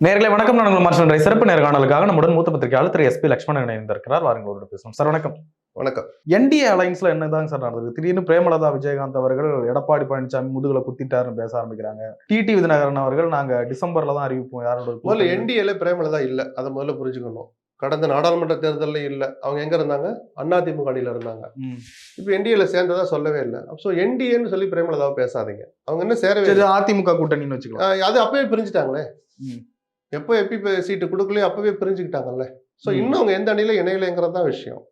நேர்களை வணக்கம். நான் ரை சிறப்பு நேர்காணலுக்காக நம்முடன் மூத்த பத்திரிகையாளர் திரு எஸ்பி லட்சுமணன் இணைந்திருக்கிறார். வாருங்களோட பேசுவோம். சார் வணக்கம். வணக்கம். என்டிஏ அலைன்ஸ்ல என்னதாங்க சார் நடந்தது திடீர்னு பிரேமலதா விஜயகாந்த் அவர்கள் எடப்பாடி பழனிசாமி முதுகுல குத்திட்டாருன்னு பேச ஆரம்பிக்கிறாங்க. டிடி விதிநகரன் அவர்கள் நாங்க டிசம்பர்ல தான் அறிவிப்போம். யாரோட முதல்ல என்டிஏல பிரேமலதா இல்ல. அதை முதல்ல புரிஞ்சுக்கணும். கடந்த நாடாளுமன்ற தேர்தல்ல இல்ல. அவங்க எங்க இருந்தாங்க? அதிமுக அணியில இருந்தாங்க. இப்போ என்டிஏல சேர்ந்ததா சொல்லவே இல்லை. ஸோ என்டிஏன்னு சொல்லி பிரேமலதாவை பேசாதீங்க. அவங்க என்ன சேரவே அதிமுக கூட்டணின்னு வச்சுக்கலாம். அது அப்பவே பிரிஞ்சுட்டாங்களே. எப்போ எப்பி சீட்டு கொடுக்கலையோ அப்பவே பிரிஞ்சுக்கிட்டாங்கல்ல. ஸோ. இன்னும் அவங்க எந்த அணியில இணையிலங்கிறது தான் விஷயம்.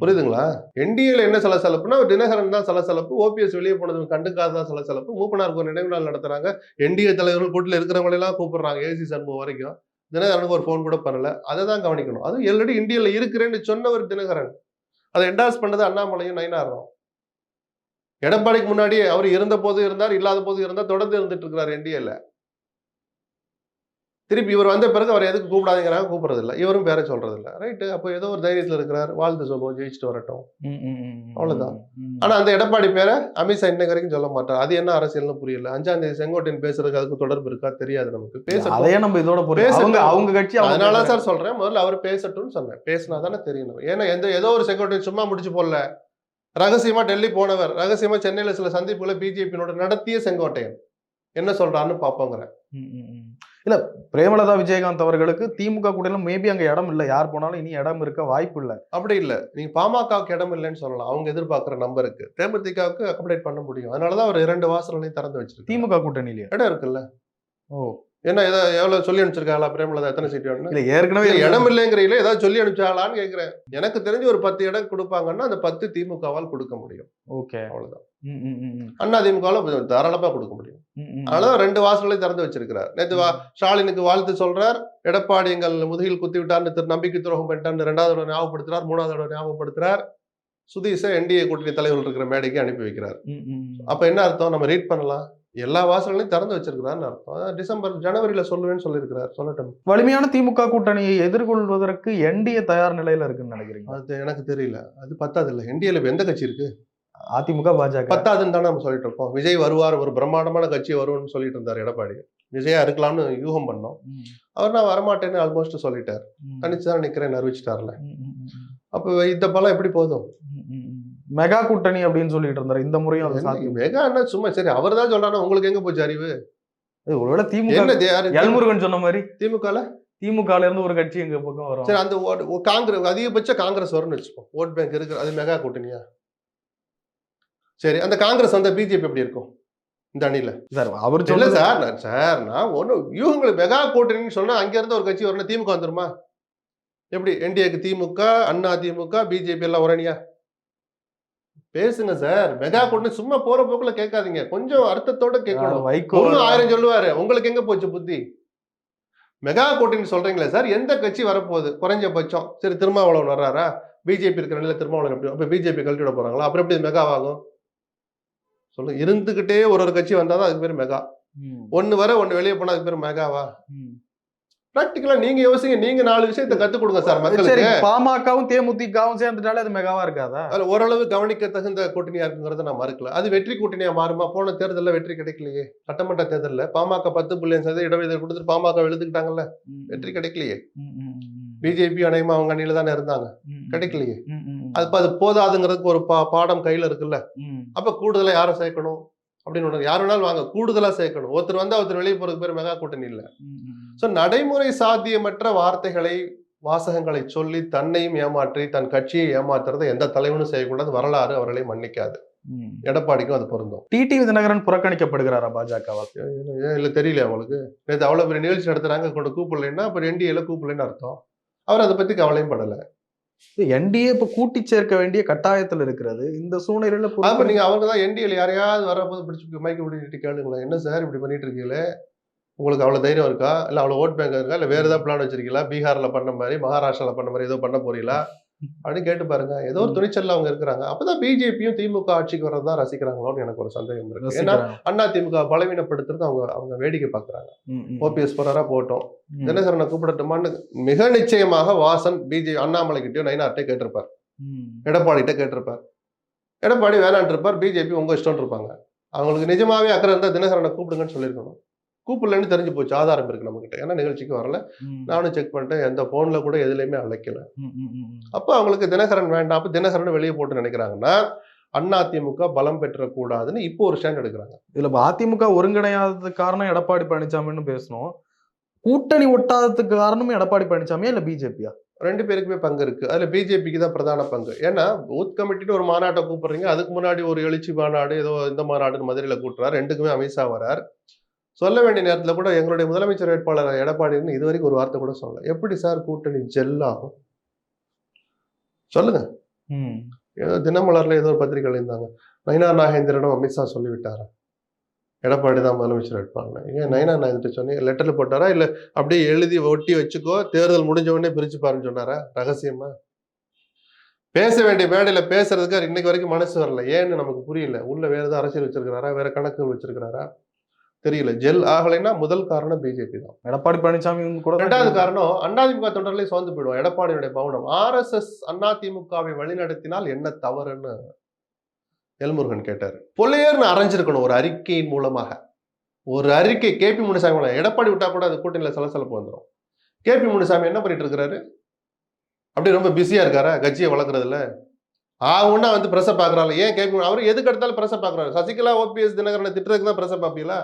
புரியுதுங்களா? என்டிஏல என்ன சலசலப்புனா தினகரன் தான் சலசலப்பு ஓபிஎஸ் வெளியே போனது கண்டுக்காத சலசலப்பு மூப்பனாருக்கு ஒரு நினைவு நாள் நடத்துறாங்க என்டிஏ தலைவர்கள் கூட்டில் இருக்கிறவங்களை எல்லாம் கூப்பிடுறாங்க ஏசி சண்முகம் வரைக்கும். தினகரனுக்கு ஒரு ஃபோன் கூட பண்ணல. அதை தான் கவனிக்கணும். அதுவும் ஆல்ரெடி இந்தியால இருக்கிறேன்னு சொன்னவர் தினகரன். அதை என்டாஸ் பண்ணது அண்ணாமலையும் நயினாரும். எடப்பாடிக்கு முன்னாடி அவர் இருந்த போது இருந்தார் இல்லாத போது இருந்தார் தொடர்ந்து இருந்துட்டு இருக்கிறார் என்டிஏல திருப்பி இவர் வந்த பிறகு அவர் எதுக்கு கூப்பிடாதீங்கிறாங்க கூப்பிடுறது இல்ல இவரும் பேர சொல்றது இல்ல ரைட்டு அப்போ ஏதோ ஒரு தைரியத்துல இருக்கிறார். வாழ்த்து சொல்லுவோம் ஜெயிச்சுட்டு வரட்டும். ம், ம், ம், ம். அவ்வளவுதான். ம். ஆனா அந்த எடப்பாடி பேரை அமித்ஷா இன்னைக்கு வரைக்கும் சொல்ல மாட்டார். அது என்ன அரசியல்னு புரியல. அஞ்சாம் தேதி செங்கோட்டையன் பேசுறதுக்கு அதுக்கு தொடர்பு இருக்கா தெரியாது நமக்கு. அதையே நம்ம இதோட பேசட்டும். அவங்க கட்சி அதனால. சார் சொல்றேன். முதல்ல அவர் பேசட்டும்னு சொன்னேன். பேசினா தானே தெரியணும் ஏன்னா எந்த ஏதோ ஒரு செங்கோட்டையன் சும்மா முடிச்சு போடல. ரகசியமா டெல்லி போனவர். ரகசியமா சென்னையில சில சந்திப்புகளை பிஜேபியோட நடத்திய செங்கோட்டையன். என்ன சொல்றான்னு ம். இல்ல பிரேமலதா விஜயகாந்த் அவர்களுக்கு திமுக கூட்டணியில மேபி அங்க இடம் இல்ல. யார் போனாலும் இனி இடம் இருக்க வாய்ப்பு இல்ல. அப்படி இல்ல. நீங்க பாமகவுக்கு இடம் இல்லைன்னு சொல்லலாம். அவங்க எதிர்பார்க்கிற நம்பருக்கு. தேமுதிகவுக்கு அக்கமடேட் பண்ண முடியும். அதனாலதான் அவர் இரண்டு வாசல்களையும் திறந்து வச்சிருக்கு திமுக கூட்டணியிலேயே? இடம் இருக்குல்ல. ஓ. என்ன ஏதோ எவ்வளவு சொல்லி அனுப்பிச்சிருக்காங்களா? பிரேமலதா எத்தனை சீட் வேணும்னு? இல்ல ஏற்கனவே இடம் இல்லைங்கிறீங்களே ஏதாவது சொல்லி அனுப்பிச்சாங்களான்னு கேக்குறேன். எனக்கு தெரிஞ்சு ஒரு பத்து இடம் கொடுப்பாங்கன்னா அந்த பத்து திமுகவால் கொடுக்க முடியும். ஓகே. அவ்வளவுதான். ம், ம், ம், ம். அண்ணா திமுகவால தாராளமா கொடுக்க முடியும். அதனால ரெண்டு வாசல்களை திறந்து வச்சிருக்கிறார். நேத்து வா ஸ்டாலினுக்கு வாழ்த்து சொல்றார். எடப்பாடி எங்கள் முதுகில் குத்தி விட்டார்னு திரு நம்பிக்கை துரோகம் பண்ணிட்டான்னு ரெண்டாவது தடவை ஞாபகப்படுத்துறார். மூணாவது தடவை ஞாபகப்படுத்துறார். சுதீஷை என்டிஏ கூட்டணி தலைவர்கள் இருக்கிற மேடைக்கு அனுப்பி வைக்கிறார். அப்ப என்ன அர்த்தம்? நம்ம ரீட் பண்ணலாம். எல்லா வாசல்களையும் திறந்து வச்சிருக்கிறாருன்னு அர்த்தம். டிசம்பர் ஜனவரியில சொல்லுவேன்னு சொல்லியிருக்கிறார். சொல்லட்டும். வலிமையான திமுக கூட்டணியை எதிர்கொள்வதற்கு என்டிஏ தயார் நிலையில இருக்குன்னு நினைக்கிறீங்க? அது எனக்கு தெரியல. அது பத்தாது இல்ல என்டிஏல எந்த கட்சி இருக்கு? அதிமுக பாஜக. பத்தாதுன்னு தானே நம்ம சொல்லிட்டு இருக்கோம். விஜய் வருவார் ஒரு பிரம்மாண்டமான கட்சி வரும்னு சொல்லிட்டு இருந்தார் எடப்பாடி. விஜயா இருக்கலாம்னு யூகம் பண்ணோம். அவர் நான் வரமாட்டேன்னு ஆல்மோஸ்ட் சொல்லிட்டார். தனிச்சு தான் நிக்கிறேன்னு அறிவிச்சிட்டார்ல. அப்போ இந்த பலம் எப்படி போதும். மெகா கூட்டணி அப்படின்னு சொல்லிட்டு இருந்தாரு. இந்த முறையும் அது சாத்தியம் மெகா என்ன சும்மா சரி அவர் தான் சொல்றாரு உங்களுக்கு எங்க போச்சு அறிவு? ஒருவேளை திமுக? எல்முருகன் சொன்ன மாதிரி. திமுகல? திமுகல இருந்து ஒரு கட்சி எங்க பக்கம் வரும். சரி அந்த காங்கிரஸ் அதிகபட்ச காங்கிரஸ் வரும்னு வச்சுப்போம் ஓட் பேங்க் இருக்கு அது மெகா கூட்டணியா? சரி அந்த காங்கிரஸ் வந்த பிஜேபி எப்படி இருக்கும்? இந்த அணியில? சார் அவர் சொல்ல சார் நான் சார் நான் ஒண்ணு யூகங்கள் மெகா கூட்டணின்னு சொன்னா அங்க இருந்து ஒரு கட்சி வரணும் திமுக வந்துருமா? எப்படி? என்டிஏக்கு திமுக அண்ணா திமுக பிஜேபி எல்லாம் ஒரு அணியா? பேசுங்க சார். மெகா கூட்டணி சும்மா போற போக்குல கேட்காதீங்க. கொஞ்சம் அர்த்தத்தோட கேட்கணும். வைகோ ஆயிரம் சொல்லுவாரு. உங்களுக்கு எங்க போச்சு புத்தி? மெகா கூட்டணி சொல்றீங்களே சார். எந்த கட்சி வரப்போகுது? குறைஞ்சபட்சம் சரி திருமாவளவன் வர்றாரா? பிஜேபி இருக்கிற நிலையில திருமாவளவன் எப்படி அப்ப பிஜேபி கழட்டி விட போறாங்களா? அப்புறம் எப்படி மெகாவாகும்? சொல்லுங்க. இருந்துகிட்டே ஒரு ஒரு கட்சி வந்தாதான் அதுக்கு பேர் மெகா. ஒன்னு வர ஒன்னு வெளியே போனா அதுக்கு பேர் மெகாவா. பிராக்டிக்கலா நீங்க யோசிங்க. நீங்க நாலு விஷயத்தை கத்துக் கொடுங்க சார் மக்களுக்கு. பாமகவும் தேமுதிகவும் சேர்ந்துட்டாலே அது மெகாவா இருக்காதா? அதுல ஓரளவு கவனிக்க தகுந்த கூட்டணியா இருக்குங்கிறத நான் மறுக்கல. அது வெற்றி கூட்டணியா மாறுமா? போன தேர்தல்ல வெற்றி கிடைக்கலையே. சட்டமன்ற தேர்தல்ல பாமக பத்து புள்ளி சதவீத இடஒதுக்கீடு கொடுத்துட்டு பாமக எழுதுக்கிட்டாங்கல்ல வெற்றி கிடைக்கலையே. பிஜேபி அணையமா அவங்க அணியில தானே இருந்தாங்க. கிடைக்கலையே. அது அது போதாதுங்கிறதுக்கு ஒரு பா பாடம் கையில இருக்குல்ல? அப்ப கூடுதலா யாரை சேர்க்கணும்? அப்படின்னு ஒண்ணு யார் வேணாலும் வாங்க. கூடுதலா சேர்க்கணும். ஒருத்தர் வந்தா ஒருத்தர் வெளியே போறதுக்கு பேர் மெகா கூட்டணி இல்ல. சோ நடைமுறை சாத்தியமற்ற வார்த்தைகளை வாசகங்களை சொல்லி தன்னையும் ஏமாற்றி தன் கட்சியை ஏமாத்துறதை எந்த தலைவனும் செய்யக்கூடாது. வரலாறு அவர்களை மன்னிக்காது. எடப்பாடிக்கும் அது பொருந்தும். டிடி விதிநகரன் புறக்கணிக்கப்படுகிறாரா பாஜகவால் இல்ல தெரியல அவங்களுக்கு? நேற்று அவ்வளவு பெரிய நிகழ்ச்சி நடத்துறாங்க. கொண்டு கூப்பிடலைன்னா அப்ப என்டிஏல கூப்பிடலன்னு அர்த்தம். அவர் அதை பத்தி கவலையும் படல. என்டிஏ இப்ப கூட்டி சேர்க்க வேண்டிய கட்டாயத்தில் இருக்கிறது. இந்த சூழ்நிலையில அப்ப புறக்கணி- நீங்க அவங்க தான் என்டிஏல யாரையாவது வரப்போது பிடிச்சி மைக்க பிடிச்சிட்டு கேளுங்களேன். என்ன சார் இப்படி பண்ணிட்டு இருக்கீங்களே? உங்களுக்கு அவ்வளவு தைரியம் இருக்கா? இல்ல அவ்வளவு ஓட் பேங்க் இருக்கா? இல்ல வேற ஏதாவது பிளான் வச்சிருக்கீங்களா? பீகார்ல பண்ண மாதிரி மகாராஷ்டிரால பண்ண மாதிரி ஏதோ பண்ண போறீங்களா? அப்படின்னு கேட்டு பாருங்க. ஏதோ ஒரு துணிச்சல்ல அவங்க இருக்கிறாங்க. அப்பதான் பிஜேபியும் திமுக ஆட்சிக்கு வர்றதுதான் ரசிக்கிறாங்களோன்னு எனக்கு ஒரு சந்தேகம் இருக்கு. ஏன்னா. அண்ணா திமுக பலவீனப்படுத்துறது அவங்க அவங்க வேடிக்கை பாக்குறாங்க. ஓபிஎஸ் போறாரா போட்டோம். தினகரனை கூப்பிடட்டுமான்னு மிக நிச்சயமாக வாசன் பிஜே அண்ணாமலை கிட்டயோ நயினார்ட்டே கேட்டிருப்பார். ம். எடப்பாடிகிட்ட கேட்டிருப்பார். எடப்பாடி வேணான்ட்டு இருப்பார் பிஜேபி உங்க இஷ்டம் இருப்பாங்க. அவங்களுக்கு நிஜமாவே அக்கறை இருந்தா தினகரனை கூப்பிடுங்கன்னு சொல்லியிருக்கணும். கூப்பிடலன்னு தெரிஞ்சு போச்சு ஆதாரம் இருக்கு நம்மகிட்ட. ஏன்னா நிகழ்ச்சிக்கு வரல. நானும் செக் பண்ணிட்டேன் எந்த போன்ல கூட எதுலையுமே அழைக்கல. அப்ப அவங்களுக்கு தினகரன் வேண்டாம். அப்ப தினகரன் வெளியே போட்டு நினைக்கிறாங்கன்னா அதிமுக பலம் பெற்றக்கூடாதுன்னு இப்போ ஒரு ஸ்டாண்ட் எடுக்கிறாங்க. இதுல அதிமுக ஒருங்கிணையாததுக்கு காரணம் எடப்பாடி பழனிசாமின்னு பேசணும். கூட்டணி ஒட்டாததுக்கு காரணமும் எடப்பாடி பழனிசாமியா இல்ல பிஜேபியா? ரெண்டு பேருக்குமே பங்கு இருக்கு. அதுல பிஜேபிக்கு தான் பிரதான பங்கு. ஏன்னா பூத் கமிட்டின்னு ஒரு மாநாட்டை கூப்பிடுறீங்க அதுக்கு முன்னாடி ஒரு எழுச்சி மாநாடு ஏதோ இந்த மாநாடுன்னு மதுரையில கூட்டுறாரு. ரெண்டுக்குமே அமித்ஷா வரார். சொல்ல வேண்டிய நேரத்துல கூட எங்களுடைய முதலமைச்சர் வேட்பாளர் எடப்பாடின்னு இது வரைக்கும் ஒரு வார்த்தை கூட சொல்லல. எப்படி சார் கூட்டணி ஜெல்லாகும்? சொல்லுங்க. ஏதோ தினமலர்ல ஏதோ ஒரு பத்திரிகைகள் இருந்தாங்க நயினா நாகேந்திரனும் அமித்ஷா சொல்லிவிட்டாரா? எடப்பாடி தான் முதலமைச்சர் வேட்பாளர் ஏன் நயினா நாகேந்திரன் சொன்னீங்க? லெட்டர்ல போட்டாரா? இல்ல அப்படியே எழுதி ஒட்டி வச்சுக்கோ தேர்தல் முடிஞ்ச உடனே பிரிச்சு பாருன்னு சொன்னாரா? ரகசியமா? பேச வேண்டிய மேடையில பேசுறதுக்கு இன்னைக்கு வரைக்கும் மனசு வரல. ஏன்னு நமக்கு புரியல. உள்ள வேற ஏதாவது அரசியல் வச்சிருக்கிறாரா? வேற கணக்கு வச்சிருக்கிறாரா? தெரியல. ஜெல் ஆகலைன்னா முதல் காரணம் பிஜேபி தான். எடப்பாடி பழனிசாமி கூட ரெண்டாவது காரணம் அதிமுக தொண்டர்களே சோர்ந்து போயிடுவோம் எடப்பாடியுடைய மௌனம். ஆர்எஸ்எஸ் அதிமுகவை வழிநடத்தினால் என்ன தவறுன்னு எல்முருகன் கேட்டார். பொல்லையர்னு அரைஞ்சிருக்கணும் ஒரு அறிக்கையின் மூலமாக. ஒரு அறிக்கை கேபி முனுசாமி மூலம். எடப்பாடி விட்டா கூட அது கூட்டணியில் சலசலப்பு வந்துடும் கேபி முனுசாமி என்ன பண்ணிட்டு இருக்கிறாரு அப்படியே ரொம்ப பிஸியா இருக்காரா? கட்சியை வளர்க்குறதுல? ஆகுன்னா வந்து பிரச பாக்குறாரு ஏன் கேபி அவர் எதுக்கு எடுத்தாலும் பிரச பாக்குறாரு. சசிகலா ஓபிஎஸ் தினகரனை திட்டுறதுக்கு தான் பிரச பாப்பீங்களா?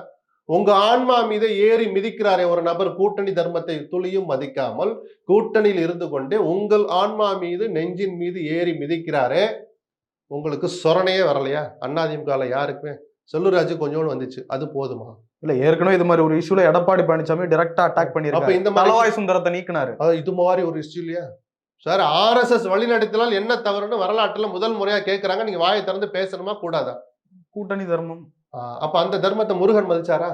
உங்க ஆன்மா மீது ஏறி மிதிக்கிறாரே ஒரு நபர் கூட்டணி தர்மத்தை துளியும் மதிக்காமல் கூட்டணியில் இருந்து கொண்டே உங்கள் ஆன்மா மீது நெஞ்சின் மீது ஏறி மிதிக்கிறாரே உங்களுக்கு சொரணையே வரலையா? அண்ணாதிமுகல யாருக்குமே? செல்லூராஜு கொஞ்சோண்டு வந்துச்சு அது போதுமா? இல்ல ஏற்கனவே இது மாதிரி ஒரு இஷ்யூல எடப்பாடி பழனிசாமி டைரக்டா அட்டாக் அப்ப பண்ணிருக்காரு இந்த மாதிரி தலவாய் சுந்தரத்தை நீக்கினாரு. இது மாதிரி ஒரு இஷ்யூ இல்லையா? சார் ஆர்எஸ்எஸ் வழிநடத்தினால் என்ன தவறுன்னு வரலாற்றுல முதல் முறையா கேட்கறாங்க நீங்க வாயை திறந்து பேசணுமா? கூடாதா? கூட்டணி தர்மம். அப்ப அந்த தர்மத்தை முருகன் மதிச்சாரா?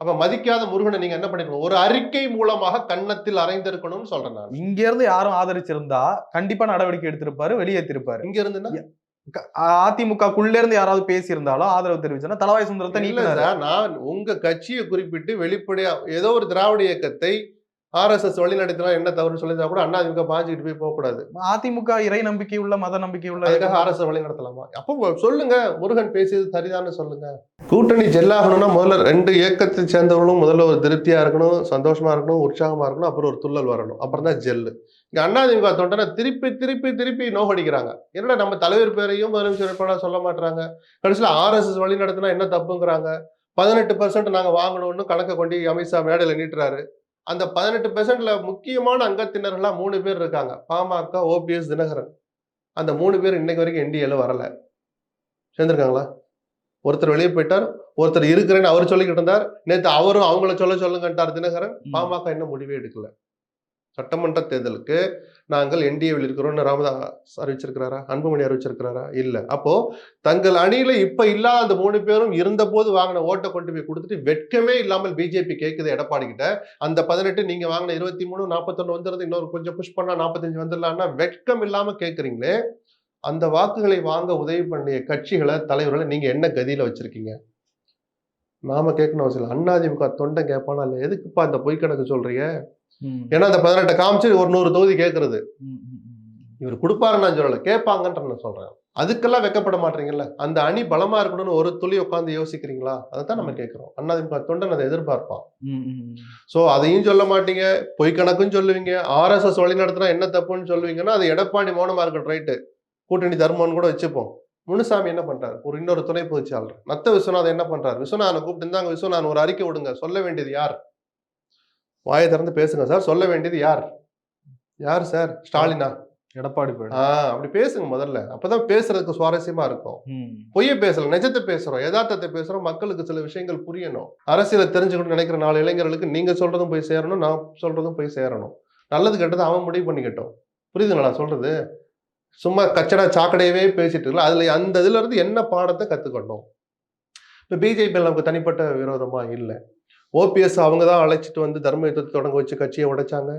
அப்ப மதிக்காத முருகனை நீங்க என்ன பண்ணிருக்கணும் ஒரு அறிக்கை மூலமாக கன்னத்தில் அறைந்திருக்கணும்னு சொல்றேன் நான். இங்க இருந்து யாரும் ஆதரிச்சிருந்தா கண்டிப்பா நடவடிக்கை எடுத்திருப்பாரு வெளியேற்றிருப்பாரு இங்க இருந்துன்னா அதிமுகக்குள்ள இருந்து யாராவது பேசியிருந்தாலும் ஆதரவு தெரிவிச்சா தலவாய் சுந்தரத்தை சார் நான் உங்க கட்சியை குறிப்பிட்டு வெளிப்படையா ஏதோ ஒரு திராவிட இயக்கத்தை ஆர்எஸ்எஸ் வழிநடத்தினா என்ன தவறுன்னு சொல்லியிருந்தா கூட அண்ணாதிமுக பாஞ்சுக்கிட்டு போய் போகக்கூடாது. அதிமுக இறை நம்பிக்கை உள்ள மத நம்பிக்கை உள்ள அதுக்காக ஆர்எஸ்எஸ் வழி நடத்தலாமா அப்போ சொல்லுங்க முருகன் பேசியது சரிதான்னு சொல்லுங்க. கூட்டணி ஜெல்லாகணும்னா முதல்ல ரெண்டு இயக்கத்தை சேர்ந்தவங்களும் முதல்ல ஒரு திருப்தியா இருக்கணும் சந்தோஷமா இருக்கணும் உற்சாகமா இருக்கணும் அப்புறம் ஒரு துள்ளல் வரணும். அப்புறம் தான் ஜெல்லு. இங்க அண்ணாதிமுக தொண்டனை திருப்பி திருப்பி திருப்பி நோகடிக்கிறாங்க என்னடா நம்ம தலைவர் பேரையும் முதலமைச்சர் வேட்பாளர் சொல்ல மாட்டாங்க கடைசியில் ஆர்எஸ்எஸ் வழி நடத்தினா என்ன தப்புங்கிறாங்க? பதினெட்டு பர்சன்ட் நாங்க வாங்கணும்னு கணக்கை கொண்டு அமித்ஷா மேடையில் நீட்டுறாரு. அந்த பதினெட்டு பெர்சன்ட்ல முக்கியமான அங்கத்தினர்களாக மூணு பேர் இருக்காங்க. பாமக ஓபிஎஸ் தினகரன். அந்த மூணு பேர் இன்னைக்கு வரைக்கும் என்டிஏல வரல. சேர்ந்துருக்காங்களா? ஒருத்தர் வெளியே போயிட்டார் ஒருத்தர் இருக்கிறேன்னு அவர் சொல்லிக்கிட்டு இருந்தார். நேற்று அவரும் அவங்கள சொல்ல சொல்லுங்கன்ட்டார் தினகரன். பாமக இன்னும் முடிவே எடுக்கல. சட்டமன்ற தேர்தலுக்கு நாங்கள் என்டிஏவில் இருக்கிறோம்னு ராமதாஸ் அறிவிச்சிருக்கிறாரா? அன்புமணி அறிவிச்சிருக்கிறாரா? இல்லை. அப்போ தங்கள் அணியில இப்ப இல்லாத அந்த மூணு பேரும் இருந்த போது வாங்கின ஓட்டை கொண்டு போய் கொடுத்துட்டு வெட்கமே இல்லாமல் பிஜேபி கேட்குது எடப்பாடி கிட்ட. அந்த பதினெட்டு நீங்க வாங்கின இருபத்தி மூணு நாற்பத்தொன்னு வந்துருது. இன்னொரு கொஞ்சம் புஷ் பண்ணா நாற்பத்தஞ்சு வந்துடலாம்னா வெட்கம் இல்லாம கேட்குறீங்களே அந்த வாக்குகளை வாங்க உதவி பண்ணிய கட்சிகளை தலைவர்களை நீங்க என்ன கதியில வச்சிருக்கீங்க? நாம கேட்கணும் அவசியம் இல்லை. அண்ணாதிமுக தொண்டை கேட்பானா இல்லை எதுக்குப்பா இந்த பொய் கணக்கு சொல்றீங்க? ஏன்னா அந்த பதினெட்டை காமிச்சு ஒரு நூறு தொகுதி கேட்கறது. இவர் கொடுப்பாருன்னு நான் சொல்லல. கேட்பாங்கன்ற நான் சொல்றேன். அதுக்கெல்லாம் வெக்கப்பட மாட்டீங்கல்ல? அந்த அணி பலமா இருக்கணும்னு ஒரு துளி உட்காந்து யோசிக்கிறீங்களா? அதை தான் நம்ம கேட்கிறோம். அண்ணாதிமுக தொண்டன் அதை எதிர்பார்ப்பான். சோ அதையும் சொல்ல மாட்டீங்க. பொய் கணக்கும் சொல்லுவீங்க. ஆர்எஸ்எஸ் வழி நடத்தினா என்ன தப்புன்னு சொல்லுவீங்கன்னா அது எடப்பாடி மௌனமா இருக்கட்டும் ரைட்டு. கூட்டணி தர்மம்னு கூட வச்சுப்போம். முனுசாமி என்ன பண்றாரு? ஒரு இன்னொரு துணை பொதுச்சாளர் நத்த விஸ்வநாதன் என்ன பண்றாரு? விஸ்வநாதன் கூப்பிட்டு இருந்தாங்க. விஸ்வநாதன் ஒரு அறிக்கை விடுங்க. சொல்ல வேண்டியது யார்? வாயை திறந்து பேசுங்க சார். சொல்ல வேண்டியது யார்? யார் சார்? ஸ்டாலினா? எடப்பாடி ஆஹ் அப்படி பேசுங்க முதல்ல. அப்பதான் பேசுறதுக்கு சுவாரஸ்யமா இருக்கும். பொய்ய பேசல நிஜத்தை பேசுறோம் யதார்த்தத்தை பேசுறோம் மக்களுக்கு சில விஷயங்கள் புரியணும். அரசியலை தெரிஞ்சுக்கணும்னு நினைக்கிற நாலு இளைஞர்களுக்கு நீங்க சொல்றதும் போய் சேரணும் நான் சொல்றதும் போய் சேரணும். நல்லது கெட்டது அவன் முடிவு பண்ணிக்கட்டும். புரியுதுங்களா நான் சொல்றது? சும்மா கச்சடா சாக்கடையவே பேசிட்டு இருக்கல. அதுல அந்த இதுல இருந்து என்ன பாடத்தை கத்துக்கணும்? இப்ப பிஜேபி நமக்கு தனிப்பட்ட விரோதமா இல்லை. ஓபிஎஸ் அவங்க தான் அழைச்சிட்டு வந்து தர்ம யுத்தத்தை தொடங்க வச்சு கட்சியை உடைச்சாங்க.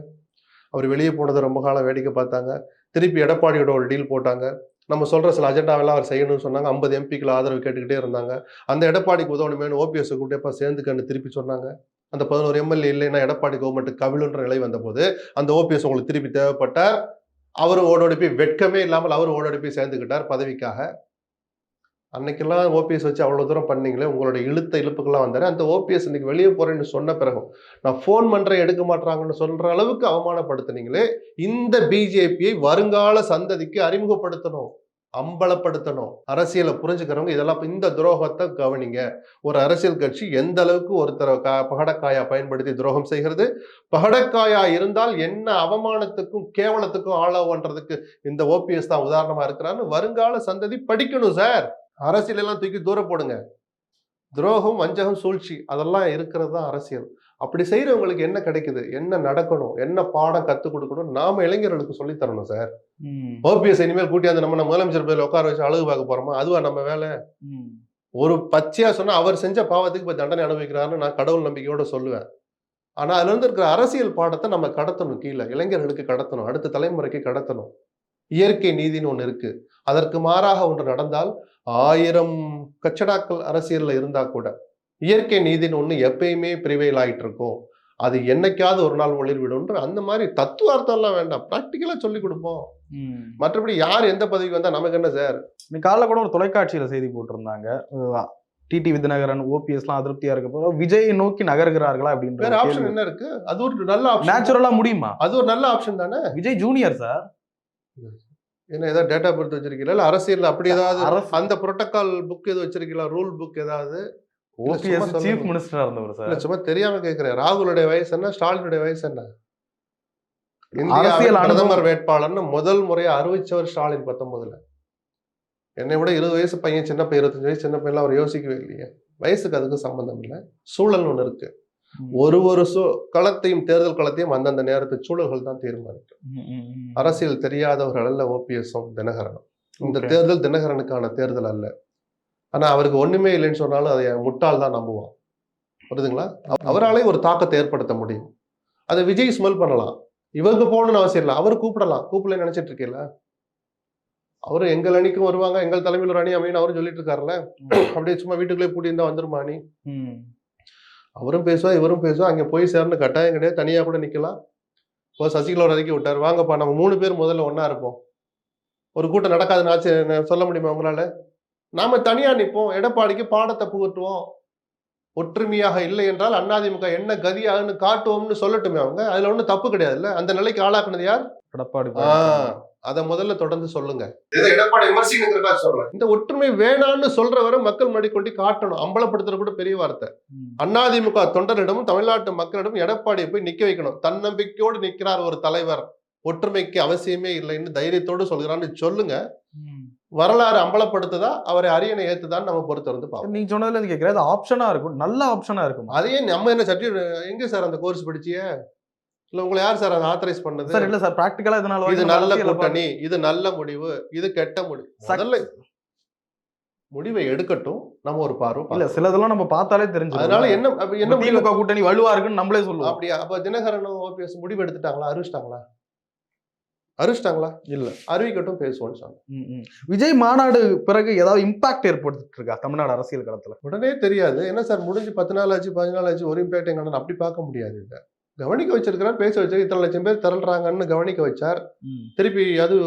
அவர் வெளியே போனதை ரொம்ப காலம் வேடிக்கை பார்த்தாங்க. திருப்பி எடப்பாடியோட ஒரு டீல் போட்டாங்க. நம்ம சொல்கிற சில அஜெண்டாவெல்லாம் அவர் செய்யணும்னு சொன்னாங்க. ஐம்பது எம்பிக்கள் ஆதரவு கேட்டுக்கிட்டே இருந்தாங்க. அந்த எடப்பாடிக்கு உதவணுமேனு ஓபிஎஸ் கூட்டியப்பா சேர்ந்துக்கன்னு திருப்பி சொன்னாங்க. அந்த பதினோரு எம்எல்ஏ இல்லைன்னா எடப்பாடி கவர்மெண்ட் கவிழுன்ற நிலை வந்தபோது அந்த ஓபிஎஸ் உங்களுக்கு திருப்பி தேவைப்பட்டார். அவர் ஓடோடி போய் வெட்கமே இல்லாமல் அவர் ஓடோடி போய் சேர்ந்துக்கிட்டார் பதவிக்காக. அன்னைக்கெல்லாம் ஓபிஎஸ் வச்சு அவ்வளோ தூரம் பண்ணீங்களே உங்களோட இழுத்த இழுப்புக்கெல்லாம் வந்தார். அந்த ஓபிஎஸ் இன்னைக்கு வெளியே போகிறேன்னு சொன்ன பிறகும் நான் ஃபோன் பண்ணுறேன் எடுக்க மாட்டாங்கன்னு சொல்கிற அளவுக்கு அவமானப்படுத்துனீங்களே இந்த பிஜேபியை வருங்கால சந்ததிக்கு அறிமுகப்படுத்தணும் அம்பலப்படுத்தணும். அரசியலை புரிஞ்சுக்கிறவங்க இதெல்லாம் இந்த துரோகத்தை கவனிங்க. ஒரு அரசியல் கட்சி எந்த அளவுக்கு ஒருத்தரை கா- பகடக்காயா பயன்படுத்தி துரோகம் செய்கிறது பகடக்காயா இருந்தால் என்ன அவமானத்துக்கும் கேவலத்துக்கும் ஆளாவன்றதுக்கு இந்த ஓபிஎஸ் தான் உதாரணமா இருக்கிறான்னு வருங்கால சந்ததி படிக்கணும் சார். அரசியல் எல்லாம் தூக்கி தூர போடுங்க. துரோகம் வஞ்சகம் சூழ்ச்சி அதெல்லாம் இருக்கிறது தான் அரசியல். அப்படி செய்யறவங்களுக்கு என்ன கிடைக்குது? என்ன நடக்கணும்? என்ன பாடம் கத்துக் கொடுக்கணும்? நாம இளைஞர்களுக்கு சொல்லித் தரணும் சார். ஓபிஎஸ் இனிமேல் கூட்டியாந்து நம்ம முதலமைச்சர் பேர்ல உட்கார வச்சு அழகு பார்க்க போறோமா? அதுவா நம்ம வேலை. ஒரு பச்சையா சொன்னா அவர் செஞ்ச பாவத்துக்கு இப்ப தண்டனை அனுபவிக்கிறாருன்னு நான் கடவுள் நம்பிக்கையோட சொல்லுவேன். ஆனா அதுல இருந்து இருக்கிற அரசியல் பாடத்தை நம்ம கடத்தணும் கீழே. இளைஞர்களுக்கு கடத்தணும். அடுத்த தலைமுறைக்கு கடத்தணும். இயற்கை நீதின்னு ஒண்ணு இருக்கு. அதற்கு மாறாக ஒன்று நடந்தால் ஆயிரம் கச்சடாக்கள் அரசியல்ல இருந்தா கூட இயற்கை நீதின்னு ஒண்ணு எப்பயுமே பிரிவையில் ஆயிட்டு இருக்கும் அது என்னைக்காவது ஒரு நாள் ஒளிர் விடும்ன்ற அந்த மாதிரி தத்துவார்த்தம் எல்லாம் வேண்டாம். ப்ராக்டிக்கலா சொல்லி கொடுப்போம். மற்றபடி யார் எந்த பதவிக்கு வந்தா நமக்கு என்ன சார்? இன்னைக்கு காலைல கூட ஒரு தொலைக்காட்சியில செய்தி போட்டிருந்தாங்க. டிடி விதிநகரன் ஓபிஎஸ்லாம் அதிருப்தியா இருக்க போற விஜயை நோக்கி நகர்கிறார்களா? அப்படின்ற வேற ஆப்ஷன் என்ன இருக்கு? அது ஒரு நல்ல ஆப்ஷன் நேச்சுரலா முடியுமா? அது ஒரு நல்ல ஆப்ஷன் தானே? விஜய் ஜூனியர் சார் என்ன ஏதாவது டேட்டா பர்த் வச்சிருக்கீங்களா? இல்ல அரசியல் அப்படி ஏதாவது அந்த புரோட்டோகால் புக் எதுவும் வச்சிருக்கீங்களா? ரூல் புக் ஏதாவது? ஓபிஎஸ் சீஃப் சொல்லுங்க. மினிஸ்டரா இருந்தவர் இல்ல சார் சும்மா தெரியாம கேக்குறேன். ராகுலுடைய வயசு என்ன? ஸ்டாலினுடைய வயசு என்ன? இந்தியாவில். பிரதமர் வேட்பாளர்னு முதல் முறையா அறிவிச்சவர் ஸ்டாலின் பத்தொன்பதுல. என்னை விட இருபது வயசு பையன் சின்ன பையன் இருபத்தஞ்சு வயசு சின்ன பையன் அவர் யோசிக்கவே இல்லையே. வயசுக்கு அதுக்கு சம்பந்தம் இல்லை. சூழல் ஒண்ணு இருக்கு. ம். ஒரு ஒரு சூ களத்தையும் தேர்தல் களத்தையும் அந்தந்த நேரத்து சூழல்கள் தான் தீர்மானிக்கும். அரசியல் தெரியாதவர்கள் அல்ல ஓபிஎஸும் தினகரனும். இந்த. தேர்தல் தினகரனுக்கான தேர்தல் அல்ல. ஆனா அவருக்கு ஒண்ணுமே இல்லைன்னு சொன்னாலும் அதை முட்டாள் தான் நம்புவான். புரியுதுங்களா? அவ- அவராலே ஒரு தாக்கத்தை ஏற்படுத்த முடியும். அதை விஜய் ஸ்மெல் பண்ணலாம். இவங்க போகணும்னு அவசியம் இல்லை. அவர் கூப்பிடலாம். கூப்பிடல நினைச்சிட்டு இருக்கீல்ல? அவரு எங்கள் அணிக்கும் வருவாங்க. எங்கள் தலைமையில் ஒரு அணி அமைன்னு அவரும் சொல்லிட்டு இருக்காருல்ல? அப்படியே சும்மா வீட்டுக்குள்ளே பூட்டி இருந்தா வந்துருமா அணி. அவரும் பேசுவா இவரும் பேசுவா. அங்க போய் சேரணும். கட்டாயம் கிடையாது. தனியா கூட நிக்கலாம். இப்போ சசிகலா ஒரு அறிக்கை விட்டார். வாங்கப்பா நம்ம மூணு பேர் முதல்ல ஒண்ணா இருப்போம். ஒரு கூட்டம் நடக்காதுன்னு ஆச்சு. சொல்ல முடியுமா உங்களால? நாம தனியா நிப்போம் எடப்பாடிக்கு பாடத்தை புகட்டுவோம். ஒற்றுமையாக இல்லை என்றால் அண்ணாதிமுக என்ன கதியாகுன்னு காட்டுவோம்னு சொல்லட்டுமே அவங்க. அதுல ஒண்ணும் தப்பு கிடையாதுல்ல? அந்த நிலைக்கு ஆளாக்குனது யார்? எடப்பாடி. அத முதல்ல தொடர்ந்து சொல்லுங்க. இந்த ஒற்றுமை வேணான்னு சொல்ற வரை மக்கள் முன்னாடி கொண்டு காட்டணும். அம்பலப்படுத்துற கூட பெரிய வார்த்தை. அதிமுக தொண்டரிடமும் தமிழ்நாட்டு மக்களிடம் எடப்பாடியை போய் நிக்க வைக்கணும். தன்னம்பிக்கையோடு நிக்கிறார் ஒரு தலைவர். ஒற்றுமைக்கு அவசியமே இல்லைன்னு தைரியத்தோடு சொல்கிறான்னு சொல்லுங்க. வரலாறு அம்பலப்படுத்துதா? அவரை அரியணை ஏத்துதான்னு நம்ம பொறுத்த வந்து பார்ப்போம். நீங்க சொன்னதுல கேட்கிறேன் அது ஆப்ஷனா இருக்கும். நல்ல ஆப்ஷனா இருக்கும். அதையே நம்ம என்ன சர்டி எங்க சார் அந்த கோர்ஸ் படிச்சிய? இல்ல உங்களை யார் சார் அதை ஆத்தரைஸ் பண்ணது? சார் இல்ல சார் பிராக்டிகலா இதனால இது நல்ல கூட்டணி இது நல்ல முடிவு இது கெட்ட முடிவு. முதல்ல முடிவை எடுக்கட்டும் நம்ம ஒரு பார்வை இல்ல. சிலதெல்லாம் நம்ம பார்த்தாலே தெரிஞ்சு அதனால என்ன என்ன திமுக கூட்டணி வலுவா இருக்குன்னு நம்மளே சொல்லுவோம். அப்படியா? அப்ப தினகரனும் ஓபிஎஸ் முடிவு எடுத்துட்டாங்களா அறிவிச்சிட்டாங்களா அறிவிச்சிட்டாங்களா இல்ல. அறிவிக்கட்டும் பேசுவோம்னு ம். விஜய் மாநாடு பிறகு ஏதாவது இம்பாக்ட் ஏற்படுத்திட்டு இருக்கா தமிழ்நாடு அரசியல் களத்துல? உடனே தெரியாது. என்ன சார் முடிஞ்சு பத்து நாள் ஆச்சு நாள் ஆச்சு ஒரு இம்பாக்ட் எங்க அப்படி பார்க்க முடியாது இதை. கவனிக்க வச்சிருக்கிறார் பேச வச்சிருக்க இத்தனை லட்சம் பேர் திரள்றாங்கன்னு கவனிக்க வச்சார். திருப்பி அது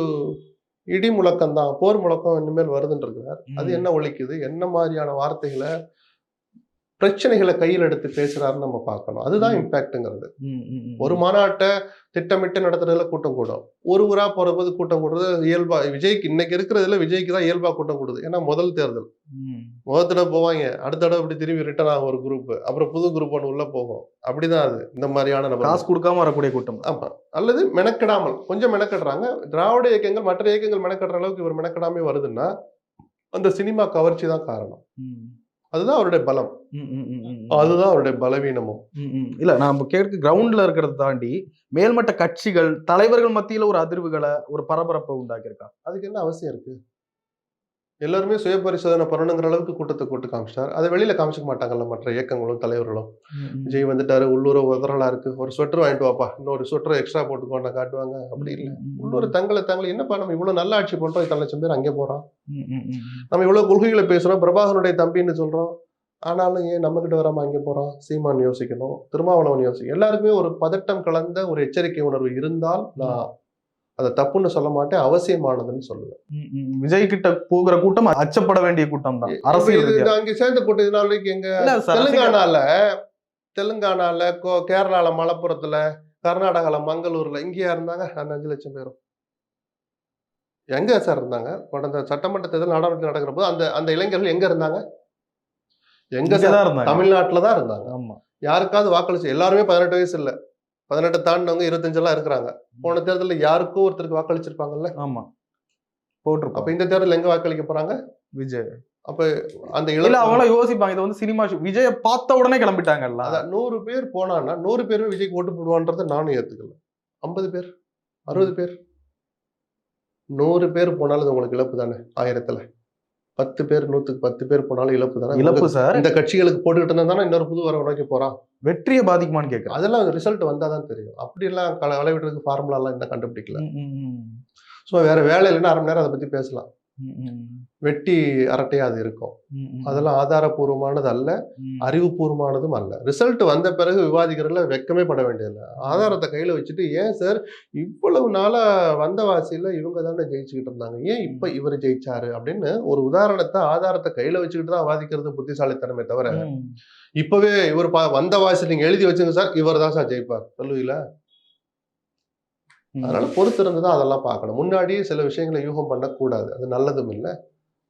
இடி முழக்கம் தான் போர் முழக்கம் இனிமேல் வருதுன்னு இருக்கிறார் அது. என்ன ஒழிக்குது என்ன மாதிரியான வார்த்தைகளை பிரச்சனைகளை கையில் எடுத்து பேசுறாருன்னு நம்ம பார்க்கணும். அதுதான். இம்பாக்ட்ங்கிறது. ஒரு மாநாட்டை திட்டமிட்டு நடத்துறதுல கூட்டம் கூடும். ஒரு ஊரா போறது கூட்டம் கூடுறது இயல்பா விஜய்க்கு இன்னைக்கு இருக்கிறதுல விஜய்க்கு தான் இயல்பா கூட்டம் கூடுது. ஏன்னா முதல் தேர்தல். முதல் தடவை போவாங்க. அடுத்த தடவை இப்படி திரும்பி ரிட்டர்ன் ஆகும் ஒரு குரூப் அப்புறம் புது குரூப் ஒன்று உள்ள போகும். அப்படிதான் அது. இந்த மாதிரியான நம்ம காசு கொடுக்காம வரக்கூடிய கூட்டம். ஆமா. அல்லது மெனக்கெடாமல். கொஞ்சம் மெனக்கெடுறாங்க. திராவிட இயக்கங்கள் மற்ற இயக்கங்கள் மெனக்கெடுற அளவுக்கு இவர் மெனக்கெடாமே வருதுன்னா அந்த சினிமா கவர்ச்சி தான் காரணம். அதுதான் அவருடைய பலம். அதுதான் அவருடைய பலவீனமும். இல்ல நம்ம கேட்க கிரவுண்ட்ல இருக்கிறத தாண்டி மேல்மட்ட கட்சிகள் தலைவர்கள் மத்தியில ஒரு அதிர்வுகளை ஒரு பரபரப்பை உண்டாக்கியிருக்கா அதுக்கு என்ன அவசியம் இருக்கு எல்லாருமே சுய பரிசோதனை பண்ணணுங்கிற அளவுக்கு கூட்டத்தை கூட்டு காமிச்சிட்டார். அதை வெளியில காமிச்சிக்க மாட்டாங்கல்ல மற்ற இயக்கங்களும் தலைவர்களும். விஜய் வந்துட்டாரு உள்ளூர உதறலா இருக்கு. ஒரு ஸ்வெட்டர் வாங்கிட்டு வாப்பா. இன்னொரு ஸ்வெட்டர் எக்ஸ்ட்ரா போட்டுக்கோன்னு காட்டுவாங்க. அப்படி இல்லை. உள்ளூர் தங்களை தங்களை என்னப்பா நம்ம இவ்வளவு நல்ல ஆட்சி பண்றோம் இத்தனை லட்சம் பேர் அங்கே போறோம். நம்ம இவ்வளவு கொள்கைகளை பேசுறோம் பிரபாகரனுடைய தம்பின்னு சொல்றோம். ஆனாலும் ஏன் நம்ம கிட்ட வராம அங்கே போறோம் சீமான் யோசிக்கணும் திருமாவளவன் யோசிக்கணும். எல்லாருக்குமே ஒரு பதட்டம் கலந்த ஒரு எச்சரிக்கை உணர்வு இருந்தால் நான் அதை தப்புன்னு சொல்ல மாட்டேன் அவசியமானதுன்னு சொல்லுவேன். விஜய் கிட்ட போகிற கூட்டம் அச்சப்பட வேண்டிய கூட்டம் தான். அரசியல். அங்க சேர்ந்த கூட்டம் இது நாள் வரைக்கும் எங்க தெலுங்கானால தெலுங்கானால கோ- கேரளால மலப்புரத்துல கர்நாடகால மங்களூர்ல இங்கேயா இருந்தாங்க அந்த அஞ்சு லட்சம் பேரும். எங்க சார் இருந்தாங்க? கடந்த சட்டமன்ற தேர்தல் நாடாளுமன்ற நடக்கிற போது அந்த அந்த இளைஞர்கள் எங்க இருந்தாங்க? எங்க இங்கதான் இருந்தாங்க. தமிழ்நாட்டுல தான் இருந்தாங்க. ஆமா. யாருக்காவது வாக்களிச்சு எல்லாருமே பதினெட்டு வயசு இல்ல. பதினெட்டு தாண்டினவங்க இருபத்தஞ்செல்லாம் இருக்கிறாங்க. போன தேர்தலில் யாருக்கோ ஒருத்தருக்கு வாக்களிச்சிருப்பாங்கல்ல? ஆமா. அப்ப போட்டிருப்போம் இந்த தேர்தல் எங்க வாக்களிக்க போறாங்க? விஜய். அப்ப அந்த இல்ல இளம் அவங்கள யோசிப்பாங்க இது வந்து சினிமா விஜய பார்த்த உடனே கிளம்பிட்டாங்கல்ல. அதான் நூறு பேர் போனான்னா நூறு பேருமே விஜய்க்கு ஓட்டு போடுவான்றதை நானும் ஏத்துக்கல. ஐம்பது பேர்? அறுபது பேர்? நூறு பேர் போனாலும் அது உங்களுக்கு இழப்பு தானே ஆயிரத்துல? பத்து பேர் நூத்துக்கு பத்து பேர் போனாலும் இழப்பு தானே? இழப்பு சார். இந்த கட்சிகளுக்கு போட்டுக்கிட்டு இருந்தா தானே இன்னொரு புது வர நோக்கி போறான் வெற்றியை பாதிக்குமான்னு கேக்குறேன் அதெல்லாம் ரிசல்ட் வந்தா தான் தெரியும். அப்படி எல்லாம் களை விளைவிடுறதுக்கு ஃபார்முலா எல்லாம் இன்னும் கண்டுபிடிக்கல. ஸோ வேற வேலை இல்லைன்னா அரை மணி நேரம் அதை பத்தி பேசலாம். வெட்டி அரட்டையா அது இருக்கும். அதெல்லாம் ஆதாரபூர்வமானது அல்ல. அறிவுபூர்வமானதும் அல்ல. ரிசல்ட் வந்த பிறகு விவாதிக்கிறதுல வெக்கமே பட வேண்டியதில்லை. ஆதாரத்தை கையில வச்சுட்டு ஏன் சார் இவ்வளவு நாளா வந்தவாசியில இவங்க தானே ஜெயிச்சுக்கிட்டு இருந்தாங்க? ஏன் இப்ப இவர் ஜெயிச்சாரு? அப்படின்னு ஒரு உதாரணத்தை ஆதாரத்தை கையில வச்சுக்கிட்டு தான் வாதிக்கிறது புத்திசாலித்தனமே தவிர. இப்பவே இவர் பா- வந்தவாசி நீங்க எழுதி வச்சுங்க சார் இவர் தான் சார் ஜெயிப்பார். சொல்லுவீங்களா. அதனால பொறுத்திருந்து தான் அதெல்லாம் பார்க்கணும். முன்னாடியே சில விஷயங்களை யூகம் பண்ணக்கூடாது. அது நல்லதும் இல்லை.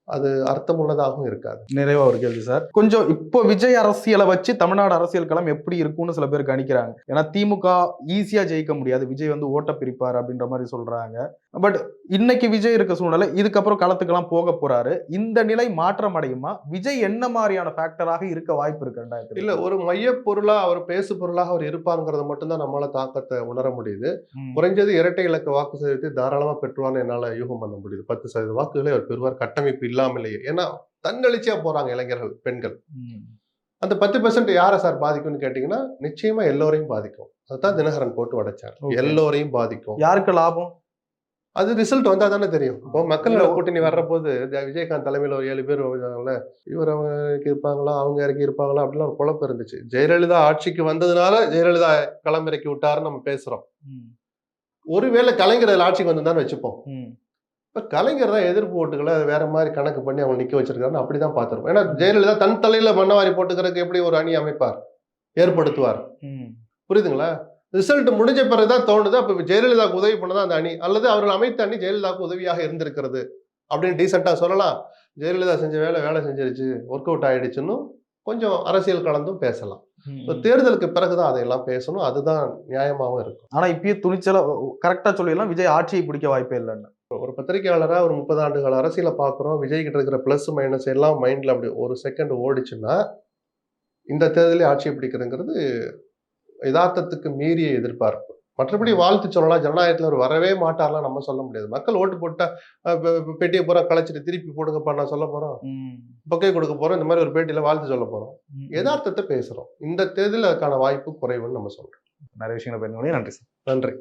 அது அர்த்தமுள்ளதாகவும் இருக்காது. நிறைவா ஒரு கேள்வி சார். கொஞ்சம் இப்போ விஜய் அரசியலை வச்சு தமிழ்நாடு அரசியல் களம் எப்படி இருக்கும்னு சில பேர் கணிக்கிறாங்க. ஏன்னா திமுக ஈஸியா ஜெயிக்க முடியாது. விஜய் வந்து ஓட்ட பிரிப்பார் அப்படின்ற மாதிரி சொல்றாங்க. பட் இன்னைக்கு விஜய் இருக்க சூழ்நிலை இதுக்கப்புறம் களத்துக்கெல்லாம் போக போறாரு. இந்த நிலை மாற்றம் அடையுமா? விஜய் என்ன மாதிரியான ஃபேக்டராக இருக்க வாய்ப்பு இருக்கு ரெண்டாயிரத்தி இல்ல ஒரு மையப் பொருளா அவர் பேசு பொருளாக அவர் இருப்பாருங்கிறத மட்டும்தான் நம்மளால தாக்கத்தை உணர முடியுது. குறைஞ்சது இரட்டை இலக்க வாக்கு சதவீதத்தை தாராளமா பெற்றுவான்னு என்னால யூகம் பண்ண முடியுது. பத்து சதவீத வாக்குகளை அவர் பெறுவார். கட்டமைப்பு இல்லாமலேயே. ஏன்னா தன்னெழுச்சியா போறாங்க இளைஞர்கள் பெண்கள். அந்த பத்து பெர்சன்ட் யாரை சார் பாதிக்கும்னு கேட்டீங்கன்னா நிச்சயமா எல்லோரையும் பாதிக்கும். அதுதான் தினகரன் போட்டு உடைச்சார். எல்லோரையும் பாதிக்கும். யாருக்கு லாபம்? அது ரிசல்ட் வந்தா தானே தெரியும். இப்போ மக்கள் இல்ல, கூட்டணி வர்ற போது விஜயகாந்த் தலைமையில ஒரு ஏழு பேர் வருவாங்கல்ல இவர் அவங்க இறக்கி இருப்பாங்களா அவங்க இறக்கி இருப்பாங்களா அப்படிலாம் ஒரு குழப்பம் இருந்துச்சு. ஜெயலலிதா ஆட்சிக்கு வந்ததுனால ஜெயலலிதா களமிறக்கி விட்டாருன்னு நம்ம பேசுறோம். ம். ஒருவேளை கலைஞர் ஆட்சிக்கு வந்திருந்தான்னு வச்சுப்போம். இப்ப கலைஞர் தான் எதிர்ப்பு ஓட்டுகளை வேற மாதிரி கணக்கு பண்ணி அவங்க நிக்க வச்சிருக்காருன்னு அப்படிதான் பார்த்திருப்போம். ஏன்னா ஜெயலலிதா தன் தலையில மண்ணவாரி போட்டுக்கிறதுக்கு எப்படி ஒரு அணி அமைப்பார்? ஏற்படுத்துவார். புரியுதுங்களா? ரிசல்ட் முடிஞ்ச பிறகுதான் தோணுது. அப்ப ஜெயலலிதாவுக்கு உதவி பண்ணதா அந்த அணி. அல்லது அவர்கள் அமைத்த அணி ஜெயலலிதாவுக்கு உதவியாக இருந்திருக்கிறது அப்படின்னு டீசெண்டா சொல்லலாம். ஜெயலலிதா செஞ்ச வேலை வேலை செஞ்சிருச்சு. ஒர்க் அவுட் ஆயிடுச்சுன்னு கொஞ்சம் அரசியல் கலந்தும் பேசலாம். தேர்தலுக்கு பிறகுதான் அதையெல்லாம் பேசணும். அதுதான் நியாயமாவும் இருக்கும். ஆனா இப்பயே துணிச்சல கரெக்டா சொல்லிடலாம். விஜய் ஆட்சியை பிடிக்க வாய்ப்பே இல்லைன்னு. ஒரு பத்திரிகையாளரா ஒரு முப்பது ஆண்டுகள் அரசியலை பார்க்குறோம் விஜய் கிட்ட இருக்கிற பிளஸ் மைனஸ் எல்லாம் மைண்ட்ல அப்படி ஒரு செகண்ட் ஓடிச்சுன்னா இந்த தேர்தலே ஆட்சியை பிடிக்கிறதுங்கிறது யதார்த்தத்துக்கு மீறிய எதிர்பார்ப்பு. மற்றபடி வாழ்த்து சொல்லலாம் ஜனநாயகத்துல அவர் வரவே மாட்டார்லாம் நம்ம சொல்ல முடியாது. மக்கள் ஓட்டு போட்டா அஹ், பெ- பெ- பெட்டியை பூரா களைச்சிட்டு திருப்பி போடுங்கப்பா நான் சொல்ல போறோம். ம். பக்கை கொடுக்க போறோம் இந்த மாதிரி ஒரு பேட்டியில வாழ்த்து சொல்ல போறோம். ம். யதார்த்தத்தை பேசுறோம். இந்த தேர்தலில் அதுக்கான வாய்ப்பு குறைவுன்னு நம்ம சொல்றோம். நிறைய விஷயங்களை பேசுங்க நன்றி சார். நன்றி.